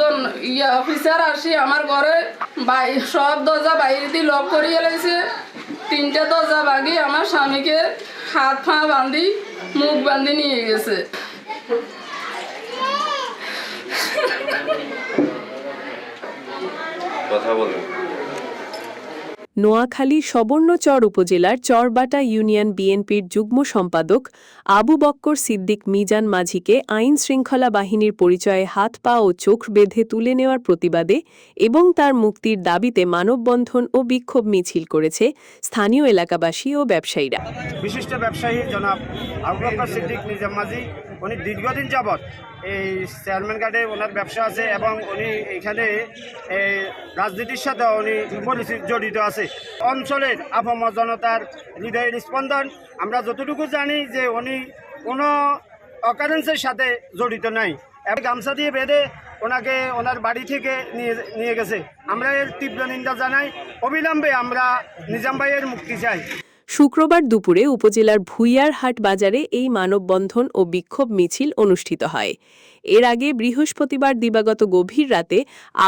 আটজন ইয়া অফিসার আসি আমার ঘরে, বাই, সব দরজা বাইরে দিয়ে লক করিয়ে লাইছে। তিনটা দরজা বাগি আমার স্বামীকে হাত পা বাঁধি মুখ বাঁধি নিয়ে গেছে। কথা বলুন নোয়াখালী সবর্ণচর উপজেলার চরবাটা ইউনিয়ন বিএনপির যুগ্ম সম্পাদক আবু বক্কর সিদ্দিক মিজান মাঝিকে আইন শৃঙ্খলা বাহিনীর পরিচয়ে হাত, পা ও চোখ বেঁধে তুলে নেওয়ার প্রতিবাদে এবং তার মুক্তির দাবিতে মানববন্ধন ও বিক্ষোভ মিছিল করেছে স্থানীয় এলাকাবাসী ও ব্যবসায়ীরা। বিশিষ্ট ব্যবসায়ী জনাব আবু বকর সিদ্দিক নিজাম মাঝি, উনি দীর্ঘদিন যাবৎ এই চেয়ারম্যান গার্ডে ওনার ব্যবসা আছে এবং উনি এখানে এই রাজনীতির সাথে উনি জড়িত আছে। অঞ্চলের আপাম জনতার হৃদয়ের স্পন্দন, আমরা যতটুকু জানি যে উনি কোনো অকারেন্সের সাথে জড়িত নাই। এবার গামছা দিয়ে বেঁধে ওনাকে ওনার বাড়ি থেকে নিয়ে নিয়ে গেছে। আমরা এর তীব্র নিন্দা জানাই। অবিলম্বে আমরা নিজাম ভাইয়ের মুক্তি চাই। শুক্রবার দুপুরে উপজেলার ভুইয়ারহাট বাজারে এই মানববন্ধন ও বিক্ষোভ মিছিল অনুষ্ঠিত হয়। এর আগে বৃহস্পতিবার দিবাগত গভীর রাতে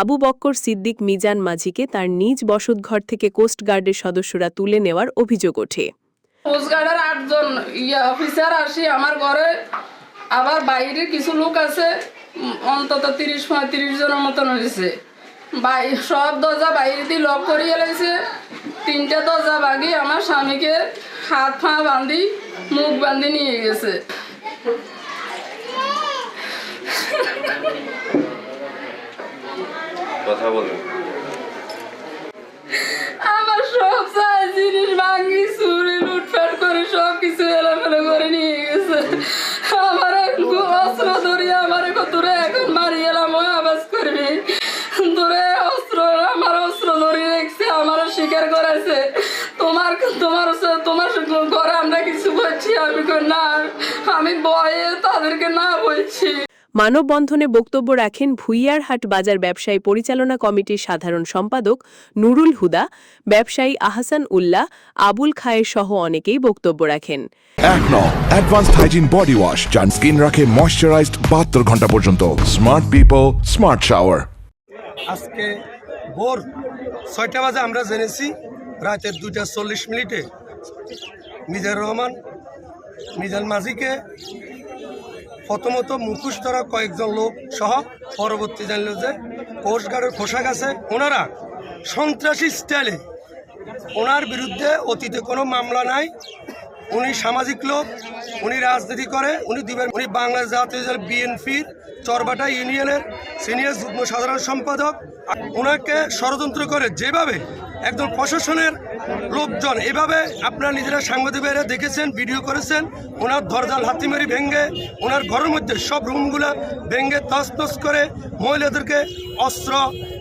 আবু বক্কর সিদ্দিক মিজান মাঝিকে তার নিজ বসতঘর থেকে কোস্টগার্ডের সদস্যরা তুলে নেওয়ার অভিযোগ ওঠে। কোস্টগার্ডের আটজন ইয়া অফিসার আসি আমার ঘরে। আবার বাইরে কিছু লোক আছে, অন্তত তিরিশ পঁয়ত্রিশ জনের মতন হয়েছে। সব দরজা বাইরে দিয়ে লক করিয়ে তিনটে দরজা বাগি আমার স্বামীকে হাত পা বাঁধি মুখ বাঁধি নিয়ে গেছে। কথা বলুন স্বীকার করেছে। তোমার তোমার তোমার ঘরে আমরা কিছু বলছি আমি না আমি বয়ে তাদেরকে না বলছি। মানববন্ধনে বক্তব্য রাখেন ভুইয়ারহাট বাজার ব্যবসায়ী পরিচালনা কমিটির সাধারণ সম্পাদক নুরুল হুদা ব্যবসায়ী আহসান উল্লাহ আবুল খায়ের সহ অনেকেই বক্তব্য রাখেন। অ্যাডভান্সড হাইজিন বডি ওয়াশ যান স্কিন রাখে ময়শ্চারাইজড বাহাত্তর ঘণ্টা পর্যন্ত। স্মার্ট পিপল স্মার্ট শাওয়ার আজকে ভোর ছয়টা বাজে আমরা জেনেছি রাতের দুইটা চল্লিশ মিনিটে। মিজার রহমান, মিজান মাঝিকে, প্রথমত মুখোশ ধরা কয়েকজন লোক সহ পরবর্তী জানল যে কোস্টগার্ডের পোশাক আছে। ওনারা সন্ত্রাসী স্টাইলে ওনার বিরুদ্ধে অতীতে কোনো মামলা নাই। উনি সামাজিক লোক, উনি রাজনীতি করে, উনি দিবেন, উনি বাংলাদেশ জাতীয় বিএনপির চরবাটা ইউনিয়নের সিনিয়র যুগ্ম সাধারণ সম্পাদক। ওনাকে ষড়যন্ত্র করে যেভাবে একদম প্রশাসনের লোকজন, এভাবে আপনারা নিজেরা সাংবাদিক সাংবাদিকেরা দেখেছেন, ভিডিও করেছেন, ওনার দরজাল হাতিমারি ভেঙ্গে ওনার ঘরের মধ্যে সব রুমগুলা ভেঙ্গে তছনছ করে মহিলাদেরকে অস্ত্র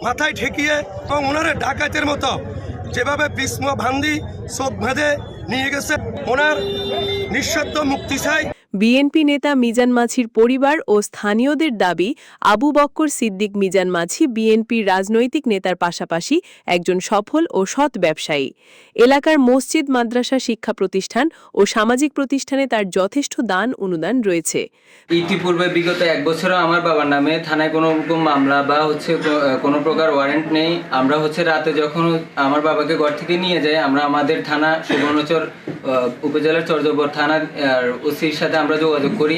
মাথায় ঠেকিয়ে এবং ওনারা ডাকাতের মতো যেভাবে বিস্ম ভান্দি চোখ ভেদে নিয়ে গেছে, ওনার নিঃশব্দ মুক্তি চাই। বিএনপি নেতা মিজান মাছির পরিবার ও স্থানীয়দের দাবি, আবু বক্কর সিদ্দিক মিজান মাছি বিএনপির রাজনৈতিক নেতার পাশাপাশি একজন সফল ও সৎ ব্যবসায়ী। এলাকার মসজিদ, মাদ্রাসা, শিক্ষা প্রতিষ্ঠান ও সামাজিক প্রতিষ্ঠানে তার যথেষ্ট দান অনুদান রয়েছে। ইতিপূর্বে বিগত এক বছরও আমার বাবার নামে থানায় কোনো রকম মামলা বা হচ্ছে কোনো প্রকার ওয়ারেন্ট নেই। আমরা হচ্ছে রাতে যখন আমার বাবাকে ঘর থেকে নিয়ে যাই, আমরা আমাদের থানা সুবর্ণচর উপজেলার চর্যবর থানা ওসির সাথে আমরা যোগাযোগ করি।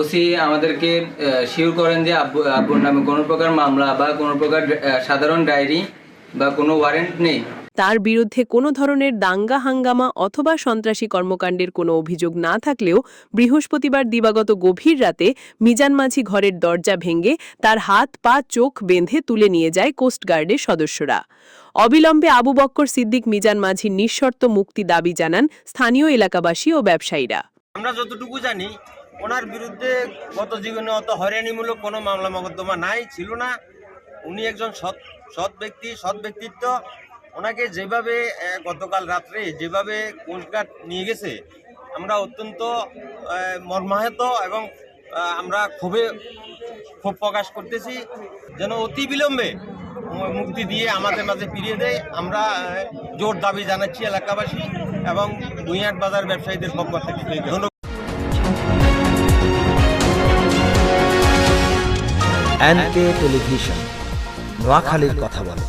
ওসি আমাদেরকে শিওর করেন যে আব্বু, আব্বুর নামে কোনো প্রকার মামলা বা কোনো প্রকার সাধারণ ডায়েরি বা কোনো ওয়ারেন্ট নেই। তার বিরুদ্ধে কোনো ধরনের দাঙ্গা, হাঙ্গামা অথবা সন্ত্রাসী কর্মকাণ্ডের কোনো অভিযোগ না থাকলেও বৃহস্পতিবার দিবাগত গভীর রাতে মিজান মাঝি ঘরের দরজা ভেঙে তার হাত, পা, চোখ বেঁধে তুলে নিয়ে যায় কোস্টগার্ডের সদস্যরা। অবিলম্বে আবু বক্কর সিদ্দিক মিজান মাঝির নিঃশর্ত মুক্তি দাবি জানান স্থানীয় এলাকাবাসী ও ব্যবসায়ীরা। আমরা যতটুকু জানি, ওনার বিরুদ্ধে গত জীবনে অত হয়রানিমূলক কোনো মামলা মকদ্দমা নাই, ছিল না। উনি একজন সৎ সৎ ব্যক্তি, সৎ ব্যক্তিত্ব। ওনাকে যেভাবে গতকাল রাত্রে যেভাবে কোস্টগার্ড নিয়ে গেছে, আমরা অত্যন্ত মর্মাহত এবং আমরা ক্ষোভে, ক্ষোভ প্রকাশ করতেছি। যেন অতি বিলম্বে মুক্তি দিয়ে আমাদের মাঝে ফিরিয়ে দেয়। আমরা জোর দাবি জানাচ্ছি এলাকাবাসী। এবং দুইয়াট বাজার ব্যবসায়ীদের পক্ষ থেকে ধন্যবাদ টেলিভিশন নোয়াখালীর কথা বলে।